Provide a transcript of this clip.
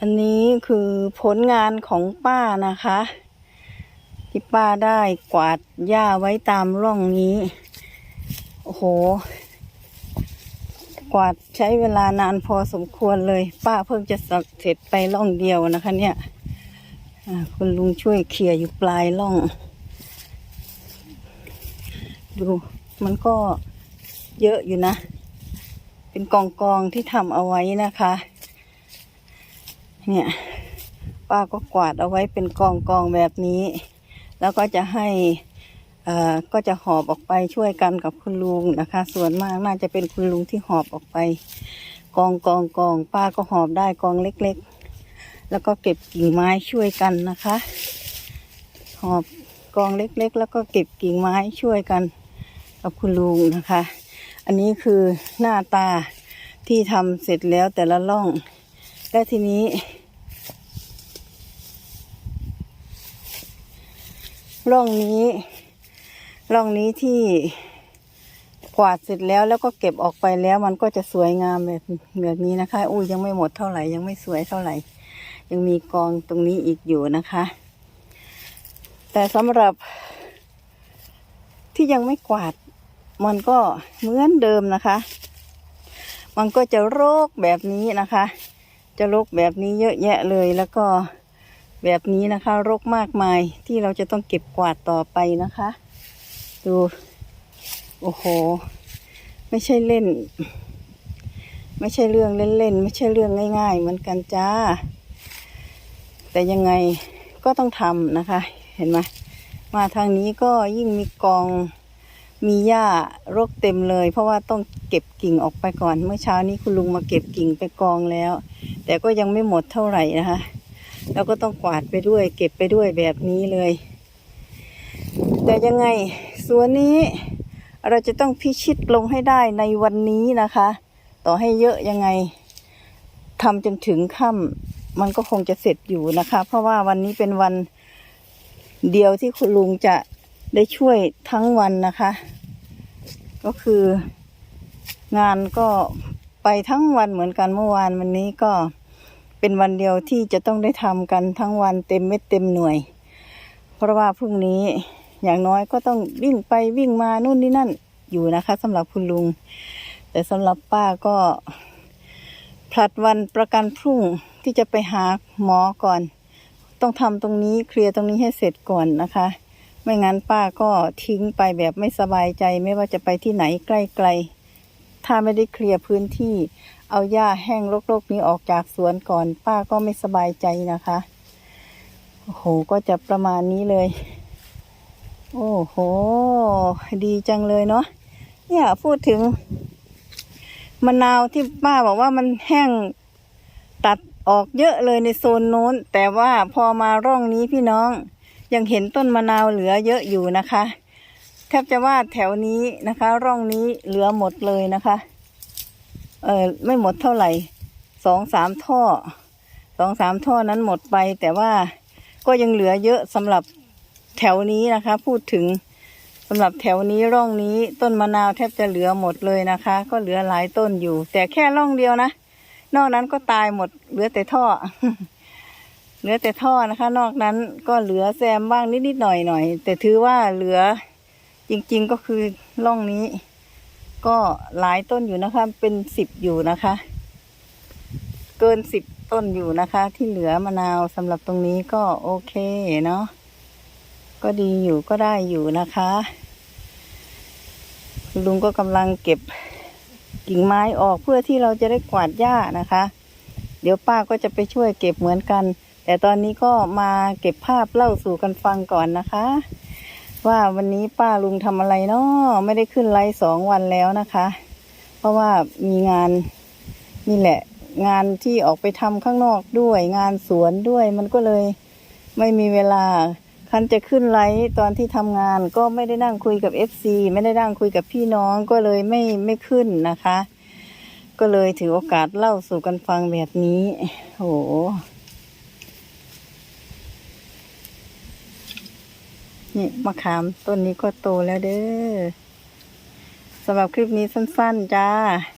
อันนี้คือผลงานของป้านะคะ ที่ป้าได้กวาดหญ้าไว้ตามร่องนี้ โอ้โห กวาดใช้เวลานานพอสมควรเลย ป้าเพิ่งจะเสร็จไปร่องเดียวนะคะ เนี่ยคุณลุงช่วยเคลียร์อยู่ปลายร่อง ดูมันก็เยอะอยู่นะ เป็นกองกองที่ทำเอาไว้นะคะ เนี่ยป้าก็กวาดเอาไว้เป็นกองกองแบบนี้ แล้วก็จะให้อ่อก็จะหอบออกไปช่วยกันกับคุณลุงนะคะ ส่วนมากน่าจะเป็นคุณลุงที่หอบออกไป กองกองกองป้าก็หอบได้กองเล็กๆ แล้วก็เก็บกิ่งไม้ช่วยกันนะคะ หอบกองเล็กๆ แล้วก็เก็บกิ่งไม้ช่วยกันกับคุณลุงนะคะ อันนี้คือหน้าตาที่ทำเสร็จแล้วแต่ละร่อง และทีนี้ ร่องนี้ร่องนี้ที่กวาดเสร็จแล้วแล้วก็เก็บออกไปแล้วมันก็จะสวยงามแบบแบบนี้นะคะ อุ้ยยังไม่หมดเท่าไหร่ยังไม่สวยเท่าไหร่ ยังมีกองตรงนี้อีกอยู่นะคะ แต่สำหรับ ที่ยังไม่กวาด มันก็เหมือนเดิมนะคะ มันก็จะโรคแบบนี้นะคะ จะโรกแบบนี้เยอะแยะเลยแล้วก็ แบบนี้นะคะ รกมากมายที่เราจะต้องเก็บกวาดต่อไปนะคะ ดู โอ้โห ไม่ใช่เล่น ไม่ใช่เรื่องเล่นๆ ไม่ใช่เรื่องง่าย ๆ เหมือนกันจ้า แต่ยังไงก็ต้องทำนะคะ เห็นไหมมาทางนี้ก็ยิ่งมีกองมีหญ้ารกเต็มเลย เพราะว่าต้องเก็บกิ่งออกไปก่อน เมื่อเช้านี้คุณลุงมาเก็บกิ่งไปกองแล้ว แต่ก็ยังไม่หมดเท่าไหร่นะคะ แล้วก็ต้องกวาดไปด้วย เก็บไปด้วยแบบนี้เลย แต่ยังไงสวนนี้เราจะต้องพิชิตลงให้ได้ในวันนี้นะคะ ต่อให้เยอะยังไงทำจนถึงค่ำมันก็คงจะเสร็จอยู่นะคะ เพราะว่าวันนี้เป็นวันเดียวที่คุณลุงจะได้ช่วยทั้งวันนะคะ ก็คืองานก็ไปทั้งวันเหมือนกันเมื่อวานวันนี้ก็ เป็นวันเดียวที่จะต้องได้ทำกันทั้งวันเต็มเม็ดเต็มหน่วย เพราะว่าพรุ่งนี้อย่างน้อยก็ต้องวิ่งไปวิ่งมานู่นนี่นั่นอยู่นะคะสำหรับคุณลุง แต่สำหรับป้าก็ผลัดวันประกันพรุ่งที่จะไปหาหมอก่อน ต้องทำตรงนี้เคลียร์ตรงนี้ให้เสร็จก่อนนะคะ ไม่งั้นป้าก็ทิ้งไปแบบไม่สบายใจไม่ว่าจะไปที่ไหนใกล้ๆ ถ้าไม่ได้เคลียร์พื้นที่ เอาหญ้าแห้งรกๆนี้ออกจากสวนก่อน ป้าก็ไม่สบายใจนะคะ โอ้โห ก็จะประมาณนี้เลย โอ้โห ดีจังเลยเนาะ เนี่ยพูดถึงมะนาวที่ป้าบอกว่ามันแห้งตัดออกเยอะเลยในโซนโน้น แต่ว่าพอมาร่องนี้พี่น้อง ยังเห็นต้นมะนาวเหลือเยอะอยู่นะคะ แทบจะว่าแถวนี้นะคะ ร่องนี้เหลือหมดเลยนะคะ เออไม่หมดเท่าไหร่สองสามท่อสองสามท่อนั้นหมดไป แต่ว่าก็ยังเหลือเยอะสำหรับแถวนี้นะคะ พูดถึงสำหรับแถวนี้ร่องนี้ต้นมะนาวแทบจะเหลือหมดเลยนะคะ ก็เหลือหลายต้นอยู่ แต่แค่ร่องเดียวนะ นอกนั้นก็ตายหมด เหลือแต่ท่อ เหลือแต่ท่อนะคะ นอกนั้นก็เหลือแซมบ้างนิดๆหน่อยๆแต่ถือว่าเหลือ จริงๆก็คือร่องนี้ ก็หลายต้นอยู่นะคะ เป็นสิบอยู่นะคะ เกินสิบต้นอยู่นะคะ ที่เหลือมะนาวสำหรับตรงนี้ก็โอเคเนาะก็ดีอยู่ก็ได้อยู่นะคะ ลุงก็กำลังเก็บกิ่งไม้ออกเพื่อที่เราจะได้กวาดหญ้านะคะ เดี๋ยวป้าก็จะไปช่วยเก็บเหมือนกัน แต่ตอนนี้ก็มาเก็บภาพเล่าสู่กันฟังก่อนนะคะ ว่าวันนี้ป้าลุงทำอะไรเนาะไม่ได้ขึ้นไลฟ์สองวันแล้วนะคะ เพราะว่ามีงานนี่แหละ งานที่ออกไปทำข้างนอกด้วย งานสวนด้วย มันก็เลยไม่มีเวลา คันจะขึ้นไลฟ์ตอนที่ทำงาน ก็ไม่ได้นั่งคุยกับ FC ไม่ได้นั่งคุยกับพี่น้องก็เลยไม่ไม่ขึ้นนะคะ ก็เลยถือโอกาสเล่าสู่กันฟังแบบนี้โห นี่มะขามต้นนี้ก็โตแล้วเด้อสำหรับคลิปนี้สั้น ๆ จ้า